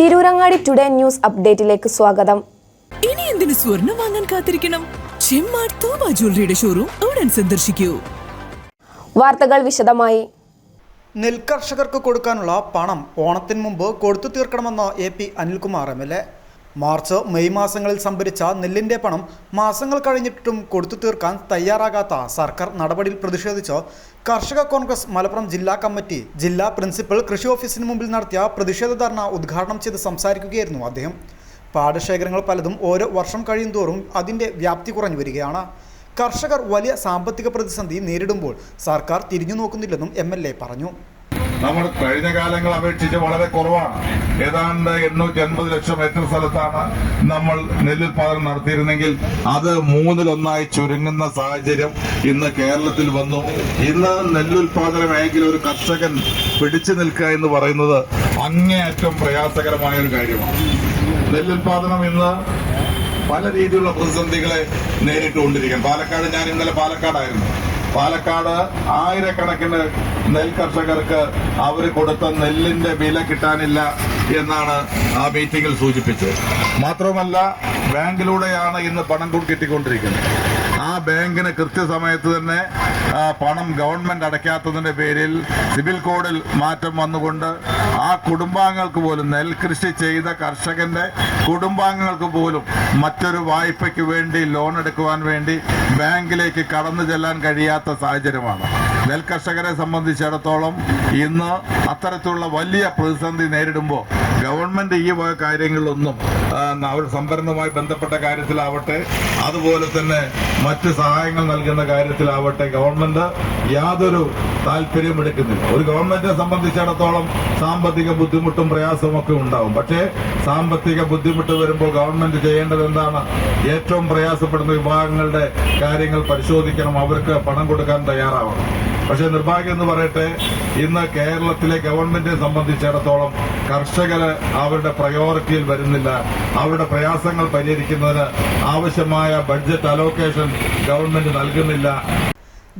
Tirurangadi today news അപ്ഡേറ്റിലേക്ക് സ്വാഗതം. ഇനി എന്തിനു സ്വർണം വാങ്ങാൻ കാത്തിരിക്കണം? ചെമ്മാട് തോമ ജ്വല്ലറിയുടെ ഷോറൂം ഉടൻ സന്ദർശിക്കൂ. വാർത്തകൾ വിശദമായി. നെൽകർഷകർക്ക് കൊടുക്കാനുള്ള പണം ഓണത്തിന് മുമ്പ് കൊടുത്തു തീർക്കണമെന്ന് A P Anilkumar M L A March May മാസങ്ങളിൽ സംഭരിച്ച നെല്ലിന്റെ പണം മാസങ്ങൾ കഴിഞ്ഞിട്ടും കൊടുത്തു തീർക്കാൻ തയ്യാറാകാത്ത സർക്കാർ നടപടിയിൽ പ്രതിഷേധിച്ച് കർഷക കോൺഗ്രസ് മലപ്പുറം ജില്ലാ കമ്മിറ്റി ജില്ലാ പ്രിൻസിപ്പൽ കൃഷി ഓഫീസിന് മുമ്പിൽ നടത്തിയ പ്രതിഷേധ ധർണ ഉദ്ഘാടനം ചെയ്ത് സംസാരിക്കുകയായിരുന്നു അദ്ദേഹം. പാടശേഖരങ്ങൾ പലതും ഓരോ വർഷം കഴിയുന്തോറും അതിന്റെ വ്യാപ്തി കുറഞ്ഞു വരികയാണ്. കർഷകർ വലിയ സാമ്പത്തിക പ്രതിസന്ധി നേരിടുമ്പോൾ സർക്കാർ തിരിഞ്ഞു നോക്കുന്നില്ലെന്നും എം പറഞ്ഞു. നമ്മൾ കഴിഞ്ഞ കാലങ്ങൾ അപേക്ഷിച്ച് വളരെ കുറവാണ്. ഏതാണ്ട് എണ്ണൂറ്റി അൻപത് ലക്ഷം ഏക്കർ സ്ഥലത്താണ് നമ്മൾ നെല്ലുൽപാദനം നടത്തിയിരുന്നെങ്കിൽ അത് മൂന്നിലൊന്നായി ചുരുങ്ങുന്ന സാഹചര്യം ഇന്ന് കേരളത്തിൽ വന്നു. ഇന്ന് നെല്ലുൽപാദന മേഖല ഒരു കർഷകൻ പിടിച്ചു നിൽക്കുക എന്ന് പറയുന്നത് അങ്ങേയറ്റം പ്രയാസകരമായ ഒരു കാര്യമാണ്. നെല്ലുൽപാദനം ഇന്ന് പല രീതിയിലുള്ള പ്രതിസന്ധികളെ നേരിട്ടുകൊണ്ടിരിക്കുകയാണ്. പാലക്കാട് ഞാൻ ഇന്നലെ പാലക്കാടായിരുന്നു. പാലക്കാട് ആയിരക്കണക്കിന് നെൽ കർഷകർക്ക് അവർ കൊടുത്ത നെല്ലിന്റെ വില കിട്ടാനില്ല എന്നാണ് ആ മീറ്റിംഗിൽ സൂചിപ്പിച്ചത്. മാത്രമല്ല ബാങ്കിലൂടെയാണ് ഇന്ന് പണം കൂടി കിട്ടിക്കൊണ്ടിരിക്കുന്നത്. ആ ബാങ്കിന് കൃത്യസമയത്ത് തന്നെ പണം ഗവൺമെന്റ് അടയ്ക്കാത്തതിന്റെ പേരിൽ സിവിൽ കോഡിൽ മാറ്റം വന്നുകൊണ്ട് ആ കുടുംബാംഗങ്ങൾക്ക് പോലും നെൽകൃഷി ചെയ്ത കർഷകന്റെ കുടുംബാംഗങ്ങൾക്ക് പോലും മറ്റൊരു വായ്പയ്ക്ക് വേണ്ടി ലോൺ എടുക്കുവാൻ വേണ്ടി ബാങ്കിലേക്ക് കടന്നു ചെല്ലാൻ കഴിയാത്ത സാഹചര്യമാണ്. നെൽകർഷകരെ സംബന്ധിച്ചിടത്തോളം ഇന്ന് അത്തരത്തിലുള്ള വലിയ പ്രതിസന്ധി നേരിടുമ്പോൾ ഗവൺമെന്റ് ഈ വക കാര്യങ്ങളിലൊന്നും അവർ സംഭരണവുമായി ബന്ധപ്പെട്ട കാര്യത്തിലാവട്ടെ അതുപോലെ തന്നെ മറ്റ് സഹായങ്ങൾ നൽകുന്ന കാര്യത്തിലാവട്ടെ ഗവൺമെന്റ് യാതൊരു താല്പര്യം എടുക്കുന്നില്ല. ഒരു ഗവൺമെന്റിനെ സംബന്ധിച്ചിടത്തോളം സാമ്പത്തിക ബുദ്ധിമുട്ടും പ്രയാസവും ഒക്കെ ഉണ്ടാവും. പക്ഷേ സാമ്പത്തിക ബുദ്ധിമുട്ട് വരുമ്പോൾ ഗവൺമെന്റ് ചെയ്യേണ്ടത് എന്താണ്? ഏറ്റവും പ്രയാസപ്പെടുന്ന വിഭാഗങ്ങളുടെ കാര്യങ്ങൾ പരിശോധിക്കണം. അവർക്ക് പണം കൊടുക്കാൻ തയ്യാറാവണം. പക്ഷേ നിർഭാഗ്യം എന്ന് പറയട്ടെ ഇന്ന് കേരളത്തിലെ ഗവൺമെന്റിനെ സംബന്ധിച്ചിടത്തോളം കർഷകര് അവരുടെ പ്രയോറിറ്റിയിൽ വരുന്നില്ല. അവരുടെ പ്രയാസങ്ങൾ പരിഹരിക്കുന്നതിന് ആവശ്യമായ ബഡ്ജറ്റ് അലോക്കേഷൻ ഗവൺമെന്റ് നൽകുന്നില്ല.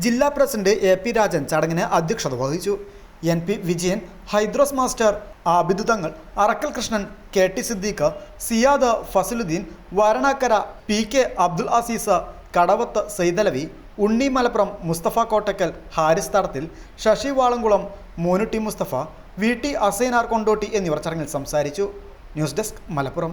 ജില്ലാ പ്രസിഡന്റ് എ പി രാജൻ ചടങ്ങിന് അധ്യക്ഷത വഹിച്ചു. N P Vijayan Hydros master ആബിദു Thangal Arakkal Krishnan K T Siddique Siyad Fazaluddeen Varanakkara P K Abdul Azeez Kadavath Saithalavi Unni Malappuram Musthafa Kottakkal Haris Thadathil Sasi Valamkulam Monutty Musthafa V T Asainar Kondotty എന്നിവർ ചടങ്ങിൽ സംസാരിച്ചു. News desk Malappuram.